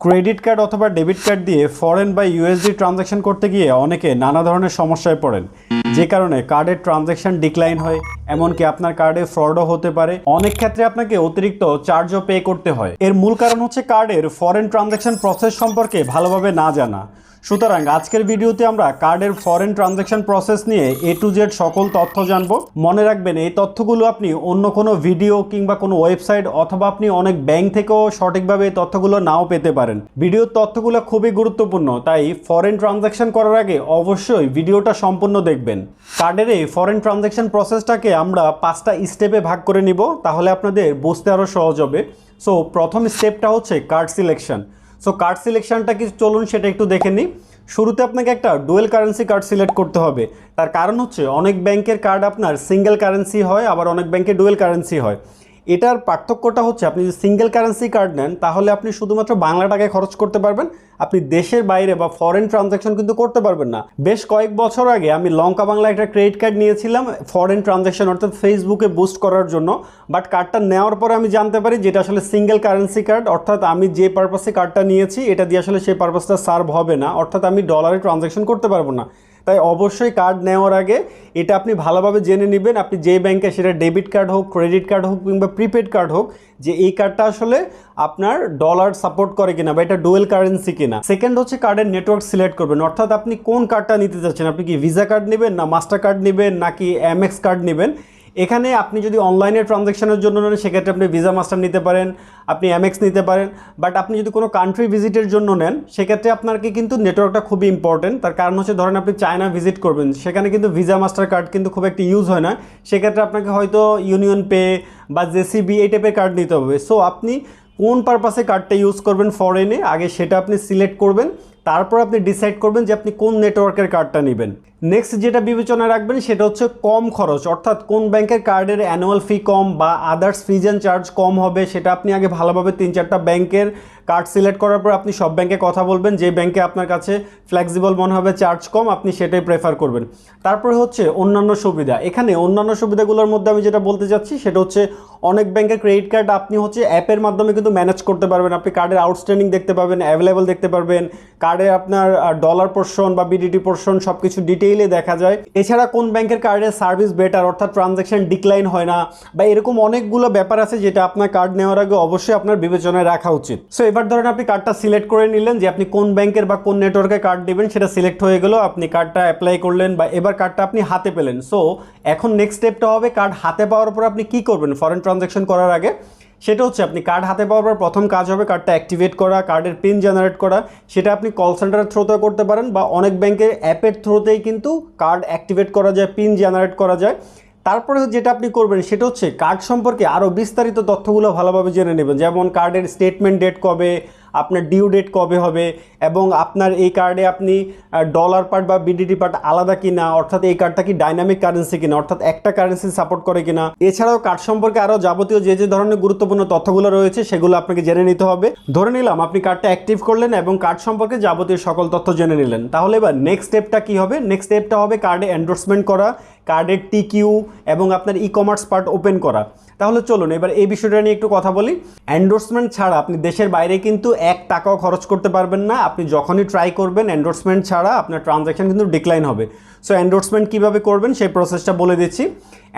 Credit card অথবা debit card দিয়ে foreign বা ইউএসডি ট্রানজ্যাকশন করতে গিয়ে অনেকে নানা ধরনের সমস্যায় পড়েন। যে কারণে কার্ডের ট্রানজ্যাকশন ডিক্লাইন হয়, এমনকি আপনার কার্ডে ফ্রডও হতে পারে। অনেক ক্ষেত্রে আপনাকে অতিরিক্ত চার্জও পে করতে হয়। এর মূল কারণ হচ্ছে কার্ডের ফরেন ট্রানজ্যাকশন প্রসেস সম্পর্কে ভালোভাবে না জানা। সুতরাং আজকের ভিডিওতে আমরা কার্ডের ফরেন ট্রানজ্যাকশন প্রসেস নিয়ে এ টু জেড সকল তথ্য জানব। মনে রাখবেন, এই তথ্যগুলো আপনি অন্য কোনো ভিডিও কিংবা কোনো ওয়েবসাইট অথবা আপনি অনেক ব্যাংক থেকেও সঠিকভাবে এই তথ্যগুলো নাও পেতে পারেন। ভিডিওর তথ্যগুলো খুবই গুরুত্বপূর্ণ, তাই ফরেন ট্রানজ্যাকশন করার আগে অবশ্যই ভিডিওটা সম্পূর্ণ দেখবেন। কার্ডের এই ফরেন ট্রানজ্যাকশন প্রসেসটাকে আমরা পাঁচটা স্টেপে ভাগ করে নিব, তাহলে আপনাদের বুঝতে আরও সহজ হবে। সো প্রথম স্টেপটা হচ্ছে কার্ড সিলেকশন সো কার্ড সিলেকশানটা কি চলুন সেটা একটু দেখে নিই। শুরুতে আপনাকে একটা ডুয়েল কারেন্সি কার্ড সিলেক্ট করতে হবে। তার কারণ হচ্ছে, অনেক ব্যাংকের কার্ড আপনার সিঙ্গেল কারেন্সি হয়, আবার অনেক ব্যাংকে ডুয়েল কারেন্সি হয়। এটার পার্থক্যটা হচ্ছে, আপনি যদি সিঙ্গেল কারেন্সি কার্ড নেন, তাহলে আপনি শুধুমাত্র বাংলা টাকায় খরচ করতে পারবেন। আপনি দেশের বাইরে বা ফরেন ট্রানজ্যাকশন কিন্তু করতে পারবেন না। বেশ কয়েক বছর আগে আমি লঙ্কা বাংলা একটা ক্রেডিট কার্ড নিয়েছিলাম ফরেন ট্রানজ্যাকশন অর্থাৎ ফেসবুকে বুস্ট করার জন্য। বাট কার্ডটা নেওয়ার পরে আমি জানতে পারি যেটা আসলে সিঙ্গেল কারেন্সি কার্ড অর্থাৎ আমি যে পারপাসে কার্ডটা নিয়েছি, এটা দিয়ে আসলে সেই পারপাসটা সার্ভ হবে না। অর্থাৎ আমি ডলারে ট্রানজ্যাকশন করতে পারব না। তাই অবশ্যই কার্ড নেওয়ার আগে এটা আপনি ভালোভাবে জেনে নেবেন। আপনি যে ব্যাংকে সেটা ডেবিট কার্ড হোক ক্রেডিট কার্ড হোক কিংবা প্রিপেড কার্ড হোক, যে এই কার্ডটা আসলে আপনার ডলার সাপোর্ট করে কিনা বা এটা ডুয়েল কারেন্সি কিনা। সেকেন্ড হচ্ছে কার্ডের নেটওয়ার্ক সিলেক্ট করবেন। অর্থাৎ আপনি কোন কার্ডটা নিতে চাচ্ছেন? আপনি কি ভিসা কার্ড নেবেন না মাস্টার কার্ড নেবেন নাকি এমএক্স কার্ড নেবেন? এখানে আপনি যদি অনলাইনে ট্রানজ্যাকশনের জন্য নেন, সেক্ষেত্রে আপনি ভিসা মাস্টার নিতে পারেন, আপনি এমএক্স নিতে পারেন বাট আপনি যদি কোনো কান্ট্রি ভিজিটের জন্য নেন, সেক্ষেত্রে আপনাকে কিন্তু নেটওয়ার্কটা খুবই ইম্পর্টেন্ট তার কারণ হচ্ছে, ধরেন আপনি চায়না ভিজিট করবেন, সেখানে কিন্তু ভিসা মাস্টার কার্ড কিন্তু খুব একটা ইউজ হয় না। সেক্ষেত্রে আপনাকে হয়তো ইউনিয়ন পে বা জেসিবি এই টাইপের কার্ড নিতে হবে। সো আপনি কোন পারপাসে কার্ডটা ইউজ করবেন ফরেনে আগে সেটা আপনি সিলেক্ট করবেন, তারপর আপনি ডিসাইড করবেন যে আপনি কোন নেটওয়ার্কের কার্ডটা নেবেন। নেক্সট যেটা বিবেচনা রাখবেন সেটা হচ্ছে কম খরচ, অর্থাৎ কোন ব্যাংকের কার্ডের অ্যানুয়াল ফি কম বা আদার্স ফিজ অ্যান্ড চার্জ কম হবে সেটা আপনি আগে ভালোভাবে তিন চারটা ব্যাংকের কার্ড সিলেক্ট করার পর আপনি সব ব্যাংকে কথা বলবেন, যে ব্যাংকে আপনার কাছে ফ্লেক্সিবল মনে হবে চার্জ কম, আপনি সেটাই প্রেফার করবেন। তারপরে হচ্ছে অন্যান্য সুবিধা, এখানে অন্যান্য সুবিধাগুলোর মধ্যে আমি যেটা বলতে চাচ্ছি সেটা হচ্ছে অনেক ব্যাংকের ক্রেডিট কার্ড আপনি হচ্ছে অ্যাপের মাধ্যমে কিন্তু ম্যানেজ করতে পারবেন, আপনি কার্ডের আউটস্ট্যান্ডিং দেখতে পাবেন অ্যাভেলেবল দেখতে পারবেন কার্ডে আপনার ডলার পোর্শন বা বিডিটি পোর্শন সব কিছু ডিটেইলে দেখা যায়। এছাড়া কোন ব্যাংকের কার্ডের সার্ভিস বেটার অর্থাৎ ট্রানজ্যাকশন ডিক্লাইন হয় না বা এরকম অনেকগুলো ব্যাপার আছে যেটা আপনার কার্ড নেওয়ার আগে অবশ্যই আপনার বিবেচনায় রাখা উচিত। সো এবার ধরেন আপনি কার্ডটা সিলেক্ট করে নিলেন যে আপনি কোন ব্যাংকের বা কোন নেটওয়ার্কে কার্ড নেবেন সেটা সিলেক্ট হয়ে গেল, আপনি কার্ডটা অ্যাপ্লাই করলেন বা এবার কার্ডটা আপনি হাতে পেলেন। সো এখন নেক্সট স্টেপটা হবে কার্ড হাতে পাওয়ার পর আপনি কি করবেন? ফরেন ট্রানজ্যাকশন করার আগে সেটা হচ্ছে আপনি কার্ড হাতে পাওয়ার পর প্রথম কাজ হবে কার্ডটা অ্যাক্টিভেট করা কার্ডের পিন জেনারেট করা। সেটা আপনি কল সেন্টারের থ্রোতে করতে পারেন বা অনেক ব্যাংকের অ্যাপের থ্রুতেই কিন্তু কার্ড অ্যাক্টিভেট করা যায় পিন জেনারেট করা যায়। তারপরে যেটা আপনি করবেন সেটা হচ্ছে কার্ড সম্পর্কে আরও বিস্তারিত তথ্যগুলো ভালোভাবে জেনে নেবেন। যেমন কার্ডের স্টেটমেন্ট ডেট কবে আপনার ডিউ ডেট কবে হবে এবং আপনার এই কার্ডে আপনি ডলার পার্ট বা বিডিটি পার্ট আলাদা কিনা, অর্থাৎ এই কার্ডটা কি ডাইনামিক কারেন্সি কিনা, অর্থাৎ একটা কারেন্সি সাপোর্ট করে কিনা। এছাড়াও কার্ড সম্পর্কে আরও যাবতীয় যে যে ধরনের গুরুত্বপূর্ণ তথ্যগুলো রয়েছে, সেগুলো আপনাকে জেনে নিতে হবে। ধরে নিলাম, আপনি কার্ডটা অ্যাক্টিভ করলেন এবং কার্ড সম্পর্কে যাবতীয় সকল তথ্য জেনে নিলেন। তাহলে এবার নেক্সট স্টেপটা কি হবে? নেক্সট স্টেপটা হবে কার্ডে এন্ডোর্সমেন্ট করা কার্ডের টিকিউ এবং আপনার ই কমার্স পার্ট ওপেন করা। তাহলে চলুন, এবার এই বিষয়টা নিয়ে একটু কথা বলি। অ্যান্ডোর্সমেন্ট ছাড়া আপনি দেশের বাইরে কিন্তু এক টাকাও খরচ করতে পারবেন না। আপনি যখনই ট্রাই করবেন অ্যান্ডোর্সমেন্ট ছাড়া আপনার ট্রানজ্যাকশান কিন্তু ডিক্লাইন হবে। সো অ্যান্ডোর্সমেন্ট কীভাবে করবেন সেই প্রসেসটা বলে দিচ্ছি।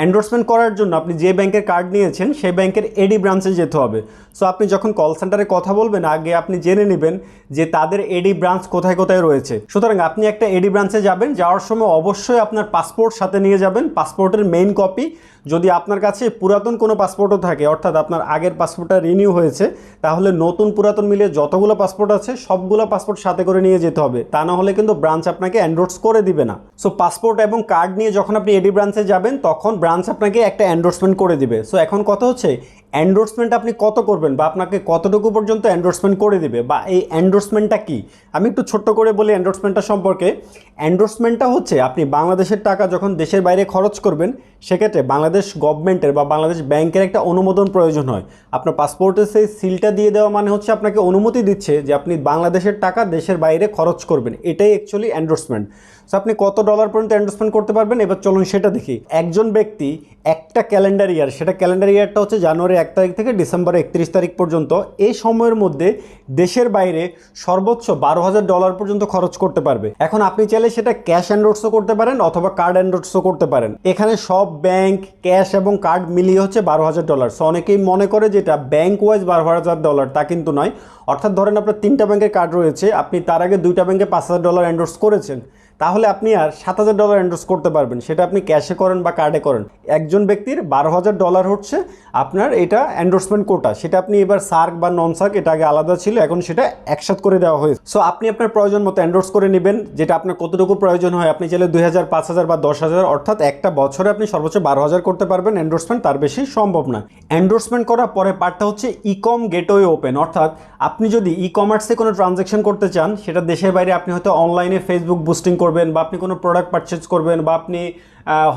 এন্ডোর্সমেন্ট করার জন্য আপনি যে ব্যাংকের কার্ড নিয়েছেন, সেই ব্যাংকের এডি ব্রাঞ্চে যেতে হবে। সো আপনি যখন কল সেন্টারে কথা বলবেন, আগে আপনি জেনে নেবেন যে তাদের এডি ব্রাঞ্চ কোথায় কোথায় রয়েছে। সুতরাং আপনি একটা এডি ব্রাঞ্চে যাবেন, যাওয়ার সময় অবশ্যই আপনার পাসপোর্ট সাথে নিয়ে যাবেন পাসপোর্টের মেইন কপি যদি আপনার কাছে পুরাতন কোনো পাসপোর্টও থাকে, অর্থাৎ আপনার আগের পাসপোর্টটা রিনিউ হয়েছে, তাহলে নতুন পুরাতন মিলিয়ে যতগুলো পাসপোর্ট আছে, সবগুলো পাসপোর্ট সাথে করে নিয়ে যেতে হবে। তা না হলে কিন্তু ব্রাঞ্চ আপনাকে এন্ডোর্স করে দিবে না। সো পাসপোর্ট এবং কার্ড নিয়ে যখন আপনি এডি ব্রাঞ্চে যাবেন, তখন ব্রাঞ্চ আপনাকে একটা এন্ডোর্সমেন্ট করে দিবে। সো এখন কথা হচ্ছে এন্ডোর্সমেন্ট আপনি কত করবেন বা আপনাকে কতটুকু পর্যন্ত এন্ডোর্সমেন্ট করে দিবে বা এই এন্ডোর্সমেন্টটা কি? আমি একটু ছোট্ট করে বলি এন্ডোর্সমেন্টটা সম্পর্কে। এন্ডোর্সমেন্টটা হচ্ছে, আপনি বাংলাদেশের টাকা যখন দেশের বাইরে খরচ করবেন, সেক্ষেত্রে বাংলাদেশ গভর্নমেন্টের বা বাংলাদেশ ব্যাংকের একটা অনুমোদন প্রয়োজন হয়। আপনার পাসপোর্টে সেই সিলটা দিয়ে দেওয়া মানে হচ্ছে আপনাকে অনুমতি দিচ্ছে যে আপনি বাংলাদেশের টাকা দেশের বাইরে খরচ করবেন। এটাই অ্যাকচুয়ালি এন্ডোর্সমেন্ট সো আপনি কত ডলার পর্যন্ত এন্ডোর্সমেন্ট করতে পারবেন? এবার চলুন সেটা দেখি। একজন ব্যক্তি একটা ক্যালেন্ডার ইয়ার সেটা ক্যালেন্ডার ইয়ারটা হচ্ছে জানুয়ারি এক তারিখ থেকে ডিসেম্বর একত্রিশ তারিখ পর্যন্ত। এই সময়ের মধ্যে দেশের বাইরে সর্বোচ্চ বারো হাজার ডলার পর্যন্ত খরচ করতে পারবে। এখন আপনি চাইলে সেটা ক্যাশ অ্যান্ডোর্সও করতে পারেন অথবা কার্ড অ্যান্ডোর্সও করতে পারেন। এখানে সব ব্যাংক ক্যাশ এবং কার্ড মিলিয়ে হচ্ছে বারো হাজার ডলার সো অনেকেই মনে করে যেটা ব্যাংক ওয়াইজ বারো হাজার ডলার তা কিন্তু নয়। অর্থাৎ ধরেন আপনার তিনটা ব্যাংকের কার্ড রয়েছে, আপনি তার আগে দুইটা ব্যাংকে পাঁচ হাজার ডলার অ্যান্ডোর্স করেছেন। তাহলে আপনি আর সাত হাজার ডলার এন্ডোর্স করতে পারবেন। সেটা আপনি ক্যাশে করেন বা কার্ডে করেন। একজন ব্যক্তির বারো হাজার ডলার হচ্ছে আপনার এটা এন্ডোর্সমেন্ট কোটা সেটা আপনি এবার সার্ক বা নন সার্ক এটা আগে আলাদা ছিল, এখন সেটা একসাথ করে দেওয়া হয়েছে। সো আপনি আপনার প্রয়োজন মতো এন্ডোর্স করে নেবেন, যেটা আপনার কতটুকু প্রয়োজন হয়। আপনি চাইলে দুই হাজার, পাঁচ হাজার বা দশ হাজার, অর্থাৎ একটা বছরে আপনি সর্বোচ্চ বারো হাজার করতে পারবেন। এন্ডোর্সমেন্ট তার বেশি সম্ভব না। এন্ডোর্সমেন্ট করার পরে পার্টটা হচ্ছে ই কম গেটওয়ে ওপেন অর্থাৎ আপনি যদি ই কমার্সে কোনো ট্রানজ্যাকশন করতে চান, সেটা দেশের বাইরে আপনি হয়তো অনলাইনে ফেসবুক বুস্টিং করবেন বা আপনি কোনো প্রোডাক্ট পারচেজ করবেন বা আপনি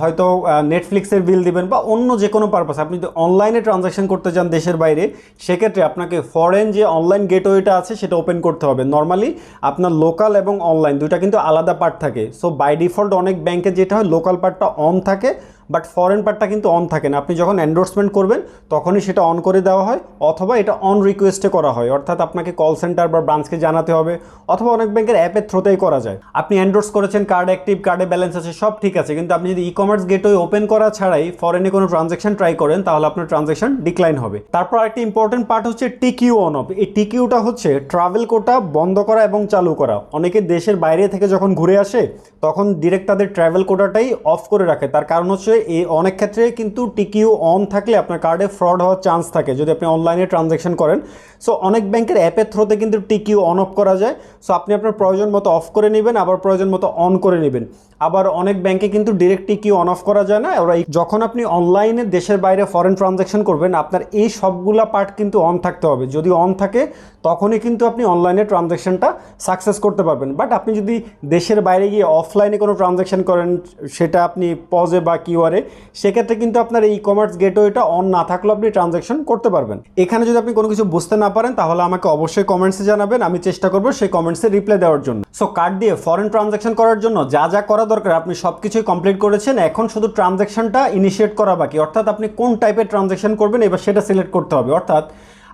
হয়তো নেটফ্লিক্সের বিল দিবেন বা অন্য যে কোনো পারপাস আপনি যদি অনলাইনে ট্রানজ্যাকশন করতে চান দেশের বাইরে, সেক্ষেত্রে আপনাকে ফরেন যে অনলাইন গেটওয়েটা আছে, সেটা ওপেন করতে হবে। নর্মালি আপনার লোকাল এবং অনলাইন দুইটা কিন্তু আলাদা পার্ট থাকে। সো বাই ডিফল্ট অনেক ব্যাংকে যেটা হয় লোকাল পার্টটা অন থাকে বাট ফরেন পার্টটা কিন্তু অন থাকে না। আপনি যখন এন্ডোর্সমেন্ট করবেন, তখনই সেটা অন করে দেওয়া হয়, অথবা এটা অন রিকোয়েস্টে করা হয়। অর্থাৎ আপনাকে কল সেন্টার বা ব্রাঞ্চকে জানাতে হবে, অথবা অনেক ব্যাংকের অ্যাপের থ্রোতেই করা যায়। আপনি এন্ডোর্স করেছেন কার্ড অ্যাক্টিভ কার্ডে ব্যালেন্স আছে, সব ঠিক আছে। কিন্তু আপনি যদি ই কমার্স গেটওয়ে ওপেন করা ছাড়াই ফরেনে কোনো ট্রানজ্যাকশন ট্রাই করেন, তাহলে আপনার ট্রানজ্যাকশন ডিক্লাইন হবে। তারপর আরেকটি ইম্পর্টেন্ট পার্ট হচ্ছে টিকিউ অন অফ এই টিকিউটা হচ্ছে ট্রাভেল কোটা বন্ধ করা এবং চালু করা। অনেকে দেশের বাইরে থেকে যখন ঘুরে আসে, তখন ডিরেক্ট তাদের ট্রাভেল কোটাটাই অফ করে রাখে। তার কারণ হচ্ছে এই অনেক ক্ষেত্রে কিন্তু টিকিউ অন থাকলে আপনার কার্ডে ফ্রড হওয়ার চান্স থাকে যদি আপনি অনলাইনে ট্রানজ্যাকশন করেন। সো, অনেক ব্যাংকের অ্যাপের থ্রোতে কিন্তু টিকিউ অন অফ করা যায়। সো, আপনি আপনার প্রয়োজন মতো অফ করে নেবেন, আবার প্রয়োজন মতো অন করে নেবেন। আবার অনেক ব্যাংকে কিন্তু ডিরেক্ট টিকিউ অন অফ করা যায় না। ওরা যখন আপনি অনলাইনে দেশের বাইরে ফরেন ট্রানজ্যাকশন করবেন, আপনার এই সবগুলা পার্ট কিন্তু অন থাকতে হবে। যদি অন থাকে, তখনই কিন্তু আপনি অনলাইনে ট্রানজ্যাকশনটা সাকসেস করতে পারবেন। বাট আপনি যদি দেশের বাইরে গিয়ে অফলাইনে কোনো ট্রানজ্যাকশন করেন, সেটা আপনি পজে বা কিউআরে সেক্ষেত্রে কিন্তু আপনার এই কমার্স গেটওয়েটা অন না থাকলেও আপনি ট্রানজ্যাকশন করতে পারবেন। এখানে যদি আপনি কোনো কিছু বুঝতে না পারেন, তাহলে আমাকে অবশ্যই কমেন্টসে জানাবেন। আমি চেষ্টা করব সেই কমেন্টসে রিপ্লাই দেওয়ার জন্য। সো কার্ড দিয়ে ফরেন ট্রানজ্যাকশন করার জন্য যা যা করা দরকার, আপনি সব কিছুই কমপ্লিট করেছেন। এখন শুধু ট্রানজ্যাকশনটা ইনিশিয়েট করা বাকি। অর্থাৎ আপনি কোন টাইপের ট্রানজ্যাকশন করবেন, এবার সেটা সিলেক্ট করতে হবে। অর্থাৎ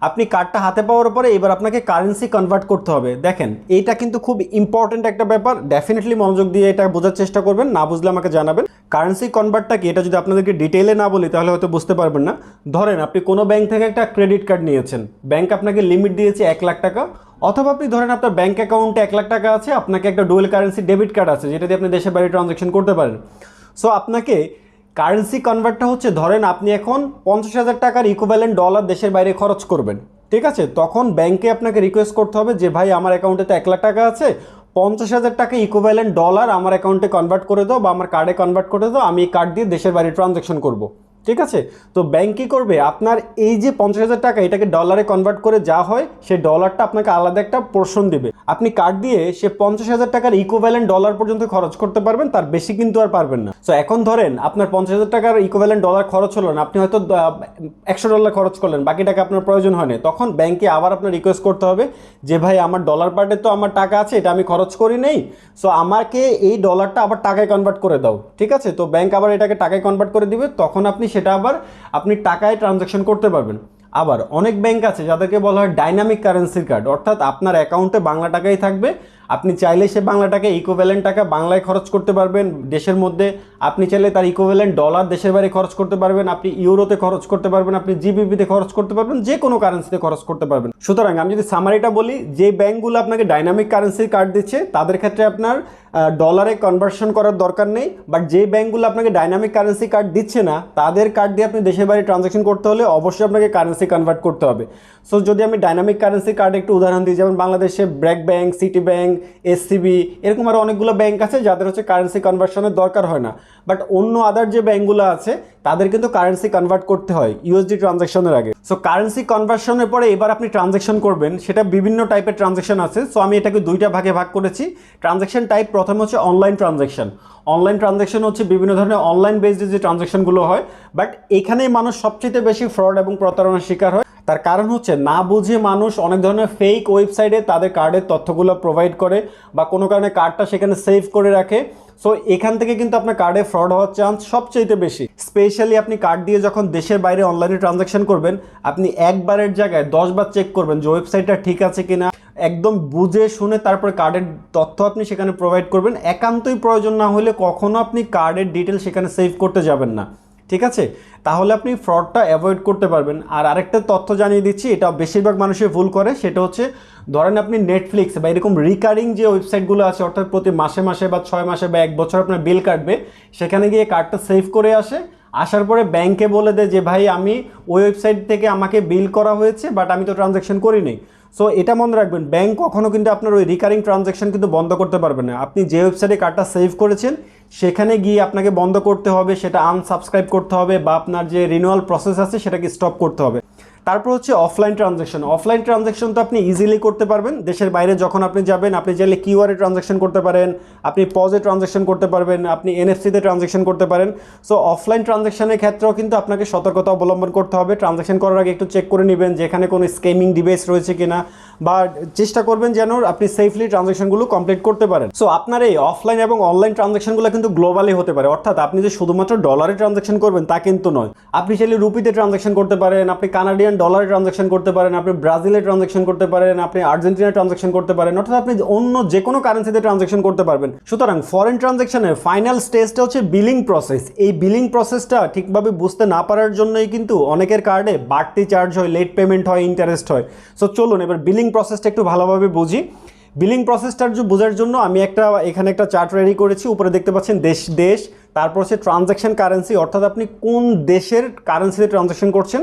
আপনি কার্ডটা হাতে পাওয়ার পরে এবার আপনাকে কারেন্সি কনভার্ট করতে হবে। দেখেন, এইটা কিন্তু খুব ইম্পর্টেন্ট একটা ব্যাপার। ডেফিনেটলি মনোযোগ দিয়ে এটা বোঝার চেষ্টা করবেন, না বুঝলে আমাকে জানাবেন। কারেন্সি কনভার্টটা কি? এটা যদি আপনাদেরকে ডিটেলে না বলি, তাহলে হয়তো বুঝতে পারবেন না। ধরেন, আপনি কোনো ব্যাংক থেকে একটা ক্রেডিট কার্ড নিয়েছেন। ব্যাংক আপনাকে লিমিট দিয়েছে এক লাখ টাকা। অথবা আপনি ধরেন আপনার ব্যাংক অ্যাকাউন্টে এক লাখ টাকা আছে, আপনাকে একটা ডুয়েল কারেন্সি ডেবিট কার্ড আছে, যেটা দিয়ে আপনি দেশের বাইরে ট্রানজ্যাকশন করতে পারেন। সো আপনাকে কারেন্সি কনভার্টটা হচ্ছে, ধরেন আপনি এখন পঞ্চাশ হাজার টাকার ইকুভ্যালেন্ট ডলার দেশের বাইরে খরচ করবেন। ঠিক আছে? তখন ব্যাংকে আপনাকে রিকোয়েস্ট করতে হবে যে, ভাই, আমার অ্যাকাউন্টে তো এক লাখ টাকা আছে, পঞ্চাশ হাজার টাকা ইকুভ্যালেন্ট ডলার আমার অ্যাকাউন্টে কনভার্ট করে দাও বা আমার কার্ডে কনভার্ট করে দাও, আমি এই কার্ড দিয়ে দেশের বাইরে ট্রানজ্যাকশন করব। ঠিক আছে? তো ব্যাংক কী করবে? আপনার এই যে পঞ্চাশ হাজার টাকা, এটাকে ডলারে কনভার্ট করে যা হয় সেই ডলারটা আপনাকে আলাদা একটা পোর্শন দেবে। আপনি কার্ড দিয়ে সে পঞ্চাশ হাজার টাকার ইকুভ্যালেন্ট ডলার পর্যন্ত খরচ করতে পারবেন, তার বেশি কিন্তু আর পারবেন না। সো এখন ধরেন আপনার পঞ্চাশ হাজার টাকার ইকুভ্যালেন্ট ডলার খরচ হলো না, আপনি হয়তো একশো ডলার খরচ করলেন, বাকি টাকা আপনার প্রয়োজন হয়নি তখন ব্যাংকে আবার আপনার রিকোয়েস্ট করতে হবে যে, ভাই, আমার ডলার পার্টে তো আমার টাকা আছে, এটা আমি খরচ করি নেই। সো আমাকে এই ডলারটা আবার টাকায় কনভার্ট করে দাও। ঠিক আছে? তো ব্যাংক আবার এটাকে টাকায় কনভার্ট করে দিবে, তখন আপনি সেটা আবার আপনি টাকায় ট্রানজ্যাকশন করতে পারবেন। আবার অনেক ব্যাংক আছে যাদেরকে বলা হয় ডাইনামিক কারেন্সির কার্ড অর্থাৎ আপনার অ্যাকাউন্টে বাংলা টাকাই থাকবে আপনি চাইলে সে বাংলা টাকা ইকোভ্যালেন্ট টাকা বাংলায় খরচ করতে পারবেন। দেশের মধ্যে আপনি চাইলে তার ইকোভ্যালেন্ট ডলার দেশের বাইরে খরচ করতে পারবেন। আপনি ইউরোতে খরচ করতে পারবেন, আপনি জিবিপিতে খরচ করতে পারবেন, যে কোনো কারেন্সিতে খরচ করতে পারবেন। সুতরাং আমি যদি সামারিটা বলি, যে ব্যাংকগুলো আপনাকে ডাইনামিক কারেন্সির কার্ড দিচ্ছে, তাদের ক্ষেত্রে আপনার ডলারে কনভার্সন করার দরকার নেই। বাট যে ব্যাংকগুলো আপনাকে ডাইনামিক কারেন্সি কার্ড দিচ্ছে না, তাদের কার্ড দিয়ে আপনি দেশের বাইরে ট্রানজ্যাকশন করতে হলে অবশ্যই আপনাকে কারেন্সি কনভার্ট করতে হবে। সো যদি আমি ডাইনামিক কারেন্সি কার্ড একটু উদাহরণ দিই, যেমন বাংলাদেশে BRAC bank City bank SCB এরকম আরও অনেকগুলো ব্যাংক আছে যাদের হচ্ছে কারেন্সি কনভার্সনের দরকার হয় না। বাট অন্য আদার যে ব্যাংকগুলো আছে, তাদের কিন্তু কারেন্সি কনভার্ট করতে হয় ইউএসডি ট্রানজ্যাকশনের আগে। সো কারেন্সি কনভার্সনের পরে এবার আপনি ট্রানজ্যাকশন করবেন, সেটা বিভিন্ন টাইপের ট্রানজ্যাকশন আছে। সো আমি এটাকে দুইটা ভাগে ভাগ করেছি। ট্রানজ্যাকশন টাইপ প্রথম হচ্ছে অনলাইন ট্রানজ্যাকশন অনলাইন ট্রানজ্যাকশন হচ্ছে বিভিন্ন ধরনের অনলাইন বেসড যে ট্রানজ্যাকশনগুলো হয়। বাট এখানেই মানুষ সবচেয়ে বেশি ফ্রড এবং প্রতারণার শিকার হয়। তার কারণ হচ্ছে না বুঝে মানুষ অনেক ধরনের ফেক ওয়েবসাইটে তাদের কার্ডের তথ্যগুলো প্রোভাইড করে বা কোনো কারণে কার্ডটা সেখানে সেভ করে রাখে। সো এখান থেকে কিন্তু আপনার কার্ডে ফ্রড হওয়ার চান্স সবচেয়ে বেশি। স্পেশালি আপনি কার্ড দিয়ে যখন দেশের বাইরে অনলাইনে ট্রানজাকশন করবেন, আপনি একবারের জায়গায় দশবার চেক করবেন যে ওয়েবসাইটটা ঠিক আছে কিনা। একদম বুঝে শুনে তারপরে কার্ডের তথ্য আপনি সেখানে প্রোভাইড করবেন। একান্তই প্রয়োজন না হলে কখনো আপনি কার্ডের ডিটেল সেখানে সেভ করতে যাবেন না। ঠিক আছে? তাহলে আপনি ফ্রডটা অ্যাভয়েড করতে পারবেন। আর আরেকটা তথ্য জানিয়ে দিচ্ছি, এটা বেশিরভাগ মানুষের ভুল করে, সেটা হচ্ছে, ধরেন আপনি নেটফ্লিক্স বা এরকম রিকারিং যে ওয়েবসাইটগুলো আছে, অর্থাৎ প্রতি মাসে মাসে বা ছয় মাসে বা এক বছর আপনার বিল কাটবে, সেখানে গিয়ে কার্ডটা সেভ করে আসে। আসার পরে ব্যাংকে বলে দেয় যে, ভাই, আমি ওই ওয়েবসাইট থেকে আমাকে বিল করা হয়েছে বাট আমি তো ট্রানজ্যাকশন করিনি সো এটা মনে রাখবেন ব্যাংক কখনও কিন্তু আপনার ওই রিকারিং ট্রানজ্যাকশন কিন্তু বন্ধ করতে পারবে না। আপনি যে ওয়েবসাইটে কার্ডটা সেভ করেছেন সেখানে গিয়ে আপনাকে বন্ধ করতে হবে, সেটা আনসাবস্ক্রাইব করতে হবে বা আপনার যে রিনুয়াল প্রসেস আছে সেটাকে স্টপ করতে হবে। তারপর হচ্ছে অফলাইন ট্রানজ্যাকশন অফলাইন ট্রানজ্যাকশন তো আপনি ইজিলি করতে পারবেন। দেশের বাইরে যখন আপনি যাবেন, আপনি চাইলে কিউআরে ট্রানজ্যাকশন করতে পারেন, আপনি পজে ট্রানজ্যাকশন করতে পারবেন, আপনি এনএফসিতে ট্রানজ্যাকশন করতে পারেন। সো অফলাইন ট্রানজ্যাকশনের ক্ষেত্রেও কিন্তু আপনাকে সতর্কতা অবলম্বন করতে হবে। ট্রানজ্যাকশন করার আগে একটু চেক করে নেবেন যে এখানে কোনো স্কেমিং ডিভাইস রয়েছে কিনা বা চেষ্টা করবেন যেন আপনি সেফলি ট্রানজ্যাকশনগুলো কমপ্লিট করতে পারেন। সো আপনার এই অফলাইন এবং অনলাইন ট্রানজ্যাকশনগুলো কিন্তু গ্লোবালি হতে পারে। অর্থাৎ আপনি যে শুধুমাত্র ডলারে ট্রানজ্যাকশন করবেন তা কিন্তু নয়। আপনি চাইলে রুপিতে ট্রানজ্যাকশন করতে পারেন, আপনি কানাডিয়ান ডলারে ট্রানজাকশন করতে পারেন, আপনি ব্রাজিলে ট্রানজাকশন করতে পারেন, আপনি আর্জেন্টিনায় ট্রানজাকশন করতে পারেন, অর্থাৎ আপনি অন্য যে কোনো কারেন্সিতে ট্রানজাকশন করতে পারবেন। সুতরাং ফরেন ট্রানজাকশনের ফাইনাল স্টেজটা হচ্ছে বিলিং প্রসেস এই বিলিং প্রসেসটা ঠিকভাবে বুঝতে না পারার জন্যই কিন্তু অনেকের কার্ডে বাড়তি চার্জ হয় লেট পেমেন্ট হয় ইন্টারেস্ট হয়। সো চলুন, এবার বিলিং প্রসেসটা একটু ভালোভাবে বুঝি। বিলিং প্রসেসটার বোঝার জন্য আমি একটা, এখানে একটা চার্ট রেডি করেছি, উপরে দেখতে পাচ্ছেন দেশ দেশ, তারপর হচ্ছে ট্রানজ্যাকশন কারেন্সি অর্থাৎ আপনি কোন দেশের কারেন্সিতে ট্রানজ্যাকশান করছেন,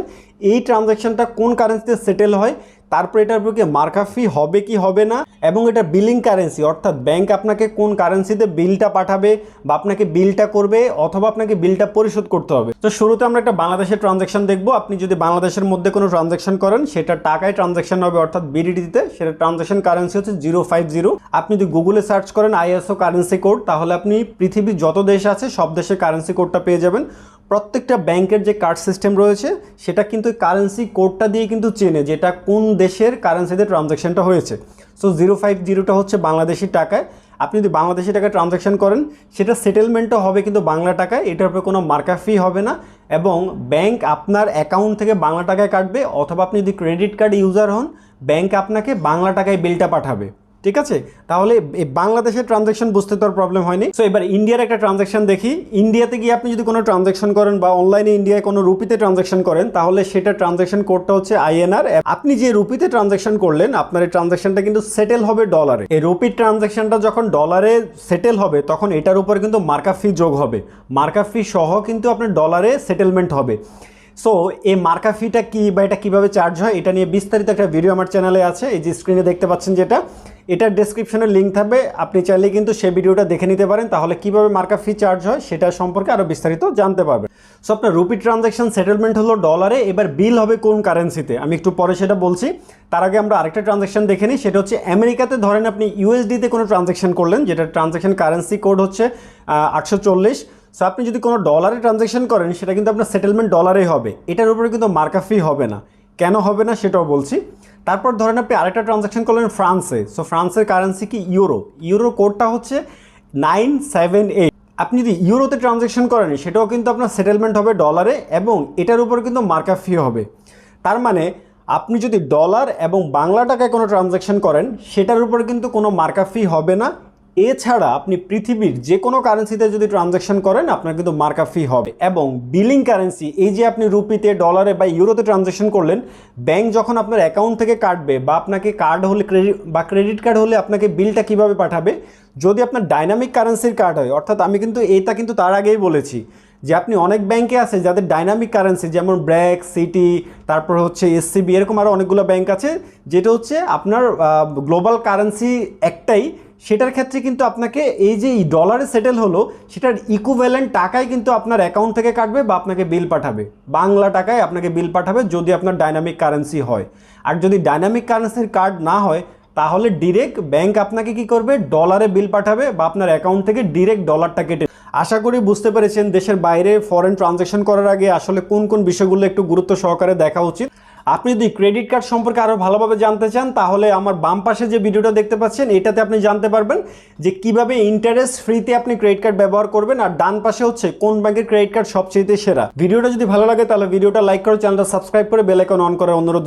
এই ট্রানজ্যাকশনটা কোন কারেন্সিতে সেটেল হয় তারপর এটার কি মার্কা ফি হবে কি হবে না? এবং এটা বিলিং কারেন্সি অর্থাৎ ব্যাংক আপনাকে কোন কারেন্সিতে বিলটা পাঠাবে বা আপনাকে বিলটা করবে অথবা আপনাকে বিলটা পরিশোধ করতে হবে। তো শুরুতে আমরা একটা বাংলাদেশের ট্রানজ্যাকশন দেখব। আপনি যদি বাংলাদেশের মধ্যে কোনো ট্রানজ্যাকশন করেন, সেটা টাকায় ট্রানজ্যাকশন হবে, অর্থাৎ বিডিটিতে সেটা ট্রানজ্যাকশন কারেন্সি হচ্ছে জিরো ফাইভ জিরো আপনি যদি গুগলে সার্চ করেন আইএসও কারেন্সি কোড তাহলে আপনি পৃথিবীর যত দেশ আছে, সব দেশের কারেন্সি কোডটা পেয়ে যাবেন। প্রত্যেকটা ব্যাংকের যে কার্ড সিস্টেম রয়েছে, সেটা কিন্তু কারেন্সি কোডটা দিয়ে কিন্তু চেনে যেটা কোন দেশের কারেন্সিতে ট্রানজ্যাকশনটা হয়েছে। সো জিরো ফাইভ জিরোটা হচ্ছে বাংলাদেশি টাকায়। আপনি যদি বাংলাদেশি টাকায় ট্রানজ্যাকশন করেন, সেটা সেটেলমেন্টও হবে কিন্তু বাংলা টাকায়। এটার উপরে কোনো মার্কা ফি হবে না এবং ব্যাংক আপনার অ্যাকাউন্ট থেকে বাংলা টাকায় কাটবে অথবা আপনি যদি ক্রেডিট কার্ড ইউজার হন, ব্যাংক আপনাকে বাংলা টাকায় বিলটা পাঠাবে। ঠিক আছে? তাহলে বাংলাদেশের ট্রানজ্যাকশন বুঝতে তো আর প্রবলেম হয়নি। সো এবার ইন্ডিয়ার একটা ট্রানজ্যাকশন দেখি। ইন্ডিয়াতে গিয়ে আপনি যদি কোনো ট্রানজ্যাকশন করেন বা অনলাইনে ইন্ডিয়ায় কোনো রুপিতে ট্রানজ্যাকশন করেন, তাহলে সেটা ট্রানজ্যাকশন কোডটা হচ্ছে আইএনআর আপনি যে রুপিতে ট্রানজ্যাকশন করলেন, আপনার এই ট্রানজ্যাকশনটা কিন্তু সেটেল হবে ডলারে এই রুপির ট্রানজ্যাকশনটা যখন ডলারে সেটেল হবে, তখন এটার উপর কিন্তু মার্কা ফি যোগ হবে। মার্কা ফি সহ কিন্তু আপনার ডলারে সেটেলমেন্ট হবে। সো এই মার্কা ফিটা কি বা এটা কীভাবে চার্জ হয়, এটা নিয়ে বিস্তারিত একটা ভিডিও আমার চ্যানেলে আছে। এই যে স্ক্রিনে দেখতে পাচ্ছেন যেটা। এটার ডেসক্রিপশনে লিঙ্ক থাকবে। আপনি চাইলে কিন্তু সেই ভিডিওটা দেখে নিতে পারেন, তাহলে কীভাবে মার্কা ফি চার্জ হয় সেটা সম্পর্কে আরও বিস্তারিত জানতে পারবেন। সো আপনার রুপি ট্রানজ্যাকশন সেটেলমেন্ট হলো ডলারে এবার বিল হবে কোন কারেন্সিতে আমি একটু পরে সেটা বলছি। তার আগে আমরা আরেকটা ট্রানজ্যাকশন দেখে নিই, সেটা হচ্ছে আমেরিকাতে ধরেন আপনি ইউএসডিতে কোনো ট্রানজ্যাকশন করলেন, যেটা ট্রানজ্যাকশন কারেন্সি কোড হচ্ছে আটশো চল্লিশ। সো আপনি যদি কোনো ডলারে ট্রানজ্যাকশন করেন, সেটা কিন্তু আপনার সেটেলমেন্ট ডলারেই হবে। এটার উপরে কিন্তু মার্কা ফি হবে না। কেন হবে না সেটাও বলছি। তারপর ধরেন আপনি আরেকটা ট্রানজ্যাকশন করলেন ফ্রান্সে। সো ফ্রান্সের কারেন্সি কি? ইউরো। ইউরো কোডটা হচ্ছে নাইন সেভেন এইট আপনি যদি ইউরোতে ট্রানজ্যাকশন করেন, সেটাও কিন্তু আপনার সেটেলমেন্ট হবে ডলারে এবং এটার উপর কিন্তু মার্কা ফি হবে। তার মানে আপনি যদি ডলার এবং বাংলা টাকায় কোনো ট্রানজ্যাকশন করেন, সেটার উপর কিন্তু কোনো মার্কা ফি হবে না। এছাড়া আপনি পৃথিবীর যে কোনো কারেন্সিতে যদি ট্রানজ্যাকশন করেন, আপনার কিন্তু মার্কা ফি হবে এবং বিলিং কারেন্সি এই যে আপনি রুপিতে ডলারে বা ইউরোতে ট্রানজ্যাকশন করলেন ব্যাংক যখন আপনার অ্যাকাউন্ট থেকে কাটবে বা আপনাকে কার্ড হলে ক্রেডিট বা ক্রেডিট কার্ড হলে আপনাকে বিলটা কীভাবে পাঠাবে, যদি আপনার ডাইনামিক কারেন্সির কার্ড হয়, অর্থাৎ আমি কিন্তু এটা কিন্তু তার আগেই বলেছি যে আপনি অনেক ব্যাংকে আছে যাদের ডাইনামিক কারেন্সি যেমন ব্র্যাক সিটি তারপর হচ্ছে এসসিবি এরকম আরও অনেকগুলো ব্যাংক আছে, যেটা হচ্ছে আপনার গ্লোবাল কারেন্সি একটাই সেটার ক্ষেত্রে কিন্তু আপনাকে এই যে ডলারে সেটেল হলো, সেটার ইকুভ্যালেন্ট টাকায় কিন্তু আপনার অ্যাকাউন্ট থেকে কাটবে বা আপনাকে বিল পাঠাবে। বাংলা টাকায় আপনাকে বিল পাঠাবে যদি আপনার ডাইনামিক কারেন্সি হয়। আর যদি ডাইনামিক কারেন্সির কার্ড না হয়, তাহলে ডিরেক্ট ব্যাংক আপনাকে কি করবে? ডলারে বিল পাঠাবে বা আপনার অ্যাকাউন্ট থেকে ডিরেক্ট ডলারটা কেটে আশা করি বুঝতে পেরেছেন দেশের বাইরে ফরেন ট্রানজ্যাকশন করার আগে আসলে কোন কোন বিষয়গুলো একটু গুরুত্ব সহকারে দেখা উচিত। আপনি যদি ক্রেডিট কার্ড সম্পর্কে আরও ভালোভাবে জানতে চান, তাহলে আমার বাম পাশে যে ভিডিওটা দেখতে পাচ্ছেন, এটাতে আপনি জানতে পারবেন যে কীভাবে ইন্টারেস্ট ফ্রিতে আপনি ক্রেডিট কার্ড ব্যবহার করবেন, আর ডান পাশে হচ্ছে কোন ব্যাংকের ক্রেডিট কার্ড সবচেয়ে সেরা ভিডিওটা যদি ভালো লাগে, তাহলে ভিডিওটা লাইক করে চ্যানেলটা সাবস্ক্রাইব করে বেলাইকন অন করার অনুরোধ।